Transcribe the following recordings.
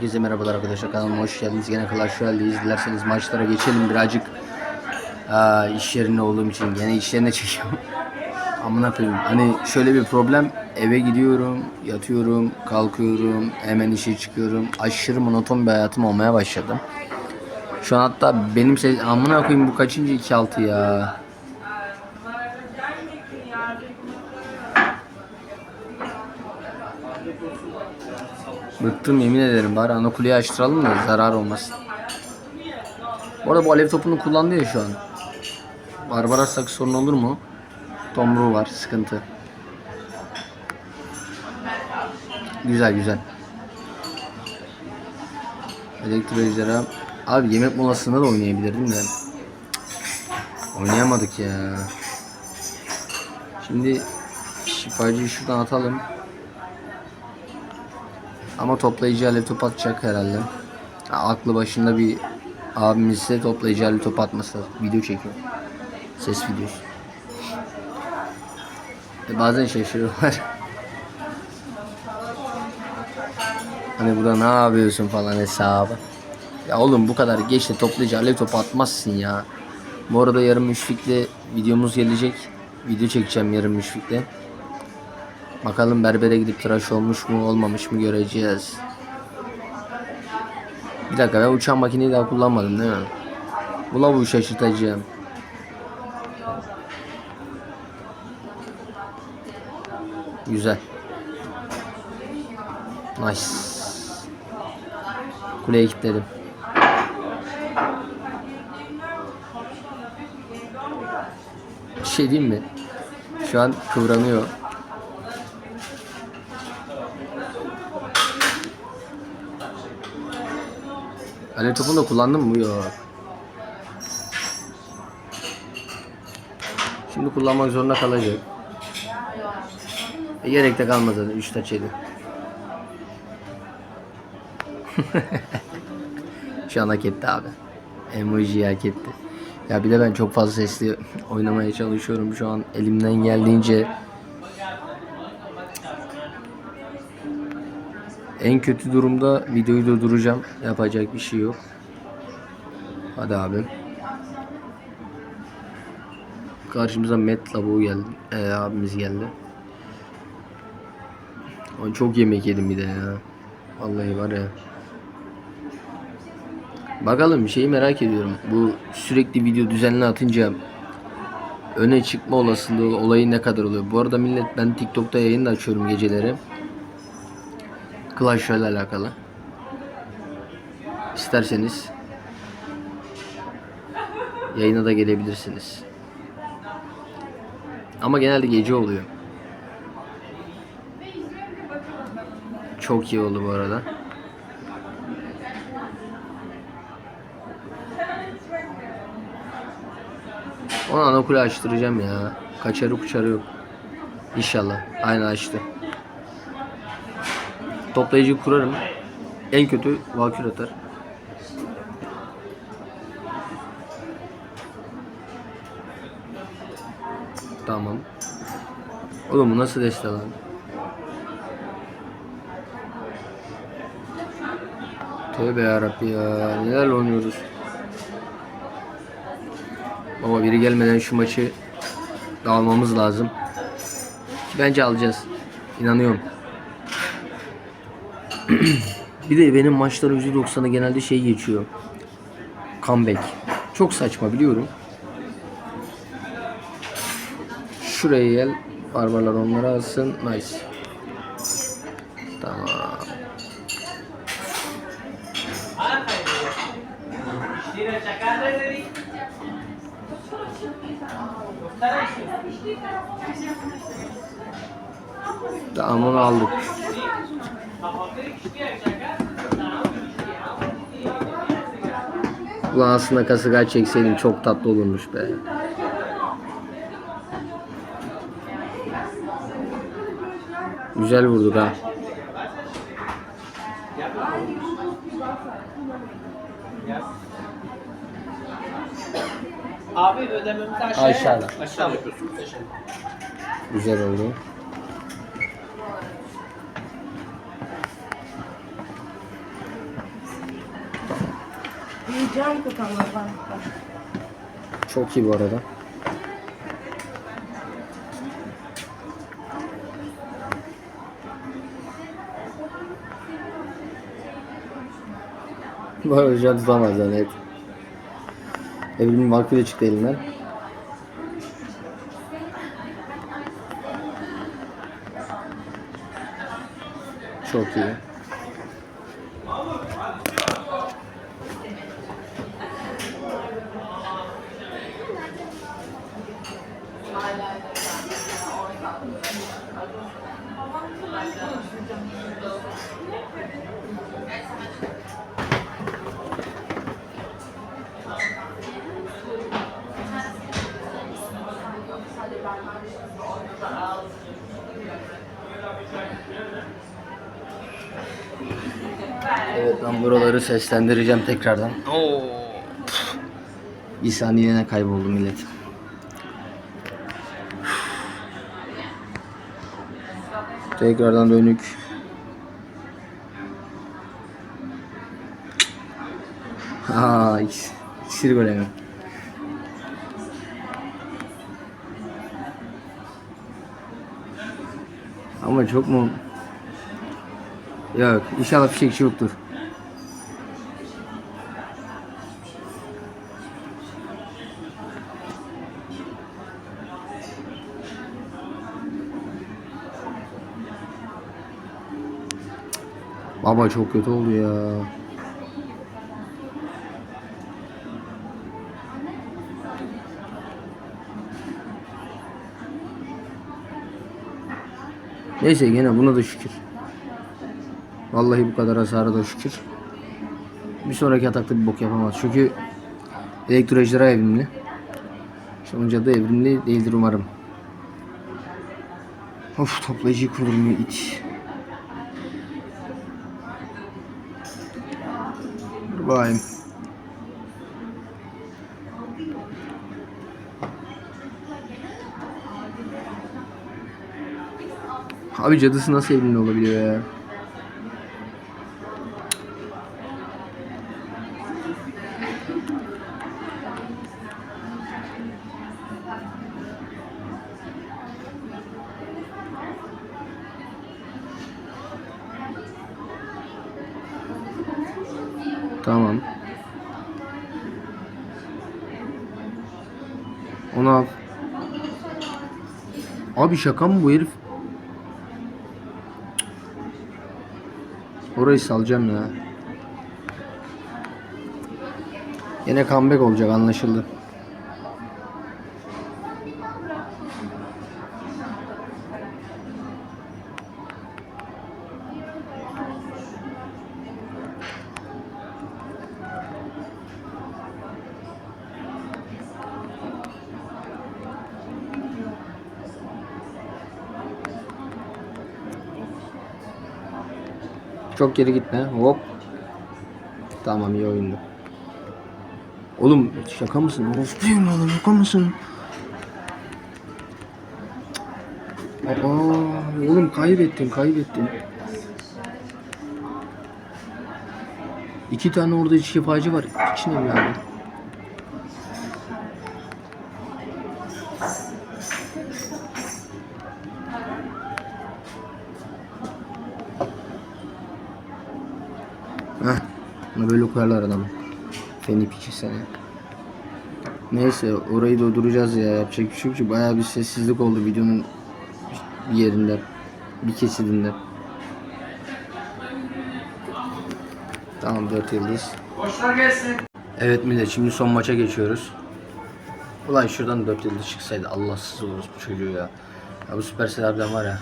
Herkese merhabalar arkadaşlar kanalıma hoş geldiniz. Gene Clash Royale'deyiz. Dilerseniz maçlara geçelim birazcık. Aa, iş yerinde olduğum için gene iş yerine çekiyorum. Amına koyayım. Hani şöyle bir problem. Eve gidiyorum, yatıyorum, kalkıyorum, hemen işe çıkıyorum. Aşırı monoton bir hayatım olmaya başladı. Şu an hatta benim ses... Amına koyayım bu kaçıncı 2-6 ya. Bıktım yemin ederim. Bari ana kuleyi açtıralım da zarar olmasın. Bu arada bu alev topunu kullandı ya şu an. Barbarassak sorun olur mu? Tomruğu var. Sıkıntı. Güzel güzel. Elektro ejderha. Abi yemek molasında da oynayabilirdim de. Oynayamadık ya. Şimdi şifacıyı şuradan atalım. Ama toplayıcı alev top atacak herhalde. Ha, aklı başında bir abimiz ise toplayıcı alev top atması lazım. Video çekiyor. Ses videosu. E, bazen şaşırıyorlar. hani burada ne yapıyorsun falan hesabı. Ya oğlum bu kadar geç de toplayıcı alev topu atmazsın ya. Bu arada yarın müşfikle videomuz gelecek. Video çekeceğim yarın müşfikle. Bakalım berbere gidip tıraş olmuş mu olmamış mı göreceğiz. Bir dakika ben uçan makineyi daha kullanmadım değil mi? Bu lavuğu şaşırtacağım. Güzel. Nice. Kuleye kilitledim. Bir şey diyeyim mi? Şu an kıvranıyor. Alev topunu da kullandın mı? Yok. Şimdi kullanmak zorunda kalacak. E, gerek de kalmaz zaten. 3 taç yedi. Şu an hak etti abi. Emoji hak etti. Ya bir de ben çok fazla sesli oynamaya çalışıyorum şu an. Elimden geldiğince En kötü durumda videoyu durduracağım. Yapacak bir şey yok. Hadi abi. Karşımıza Met Labu geldi. Ee, abimiz geldi. Ay çok yemek yedim bir de ya. Vallahi var ya. Bakalım şeyi merak ediyorum. Bu sürekli video düzenli atınca öne çıkma olasılığı olayı ne kadar oluyor? Bu arada millet ben TikTok'ta yayın da açıyorum geceleri. Clash Royale alakalı. İsterseniz yayına da gelebilirsiniz. Ama genelde gece oluyor. Çok iyi oldu bu arada. Onu ana kule açtıracağım ya. Kaçarı kuçarı yok. İnşallah. Aynen açtı. Toplayıcı kurarım. En kötü valkür atar. Tamam. Oğlum bu nasıl deste lan? Tövbe yarabbi ya. Neler oynuyoruz? Baba biri gelmeden şu maçı dağılmamız lazım. Bence alacağız. İnanıyorum. bir de benim maçların %90'ı genelde şey geçiyor. Comeback. Çok saçma biliyorum. Şuraya gel. Barbarlar onları alsın. Nice. Tamam. Tamam onu aldık. Ulan aslında kasıkay çekseydim çok tatlı olurmuş be. Güzel vurduk ha. Abi ödememizi aşağıya Aşağıda. Aşağı yapıyorsunuz. Güzel oldu. Can. Çok iyi bu arada. Bu arada şu an tutamaz yani evet. Evrimin vakti de çıktı elimden. Çok iyi. Evet ben buraları seslendireceğim tekrardan. Oo. Bir saniyene kayboldu millet. Tekrardan dönük. Aa, ikisi, ikisi gol hemen. Ama çok mu? Yok, inşallah fişekçi yoktur. Baba çok kötü oldu ya. Neyse gene buna da şükür. Vallahi bu kadar hasara da şükür. Bir sonraki atakta bir bok yapamaz. Çünkü elektrojlara evrimli. Sonuca da evrimli değildir umarım. Of toplayıcıyı kurdurmuyor it. Bakayım. Abi cadısı nasıl evrimli olabiliyor ya? Tamam. Onu al. Abi şaka mı bu herif? Orayı salacağım ya. Yine comeback olacak anlaşıldı. Çok geri gitme. Hop. Tamam iyi oyundu. Oğlum şaka mısın? Orospuyum oğlum şaka mısın? Aa, oğlum kaybettin kaybettin. İki tane orada şifacı var. İçine mi yani? Bunu böyle koyarlar adamı. Feni piçi seni. Neyse orayı durduracağız ya. Yapacak bir şey yok ki. Bayağı bir sessizlik oldu videonun bir yerinde. Bir kesidinde. Tamam 4 yıldız. Boşlar gelsin. Evet millet şimdi son maça geçiyoruz. Ulan şuradan 4 yıldız çıksaydı Allahsız oluruz bu çocuğu ya. Ya bu Supercell harbiden var ya.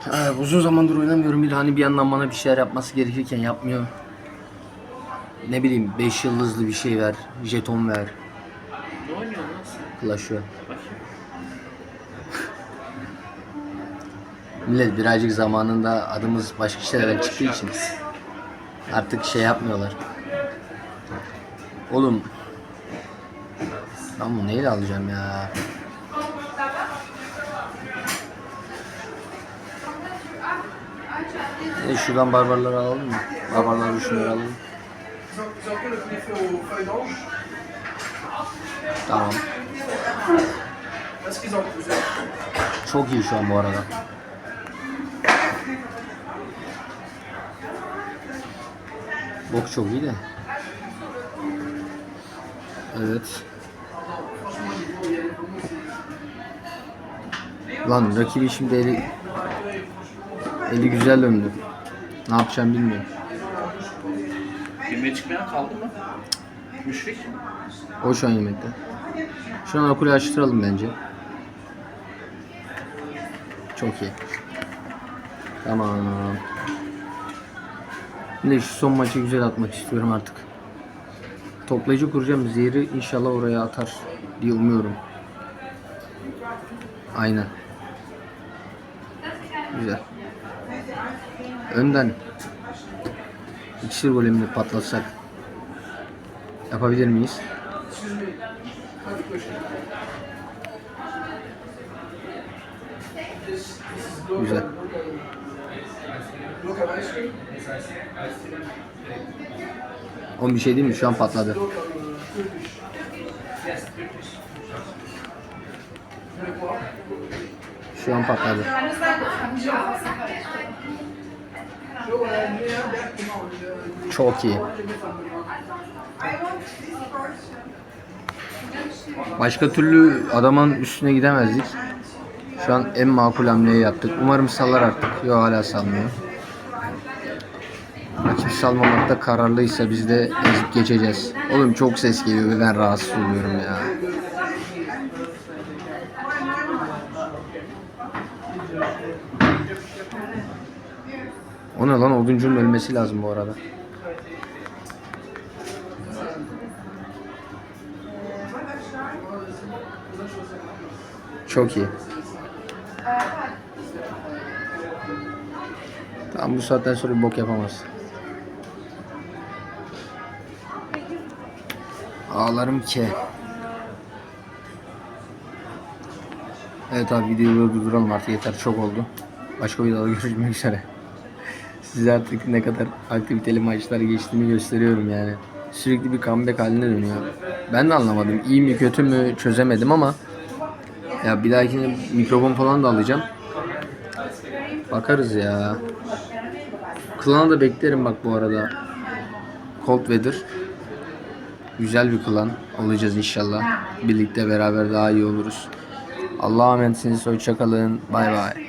Ha, uzun zamandır oynamıyorum bir de hani bir yandan bana bir şeyler yapması gerekirken yapmıyor. Ne bileyim 5 yıldızlı bir şey ver, jeton ver. Ne oynuyorsun lan sen? Clash Royale. Bakayım. Millet birazcık zamanında adımız başka şeylerden çıktığı için artık şey yapmıyorlar. Oğlum ben bunu neyle alacağım ya? E şuradan barbarları alalım mı? Barbarları şunları alalım. Tamam. Çok iyi şu an bu arada. Bok çok iyi de. Evet. Lan rakibi şimdi eli eli güzel döndü. Ne yapacağım bilmiyorum. Yemeğe çıkmayan kaldı mı? Müşrik. O şu an yemekte. Şu an okulu açtıralım bence. Çok iyi. Tamam. Şimdi şu son maçı güzel atmak istiyorum artık. Toplayıcı kuracağım. Zehri inşallah oraya atar diye umuyorum. Aynen. Güzel. Önden iksir golemini patlatsak yapabilir miyiz? Güzel. local, local ice cream. O bir şey değil mi? Şu an patladı. Şu an patladı. Çok iyi. Başka türlü adamın üstüne gidemezdik. Şu an en makul hamleyi yaptık. Umarım sallar artık. Yok hala salmıyor. Rakip salmamakta kararlıysa biz de ezip geçeceğiz. Oğlum çok ses geliyor ve ben rahatsız oluyorum ya. O ne lan oduncunun ölmesi lazım bu arada. Çok iyi. Tamam bu saatten sonra bok yapamaz. Ağlarım ki. Evet abi videoyu durduralım artık yeter çok oldu. Başka videoda görüşmek üzere. Size artık ne kadar aktiviteli maçlar geçtiğini gösteriyorum yani. Sürekli bir comeback haline dönüyor. Ben de anlamadım. İyi mi kötü mü çözemedim ama ya bir dahakine mikrofon falan da alacağım. Bakarız ya. Klanı da beklerim bak bu arada. Cold Weather. Güzel bir klan olacağız inşallah. Birlikte beraber daha iyi oluruz. Allah'a emanetsiniz. Hoşçakalın. Bay bay.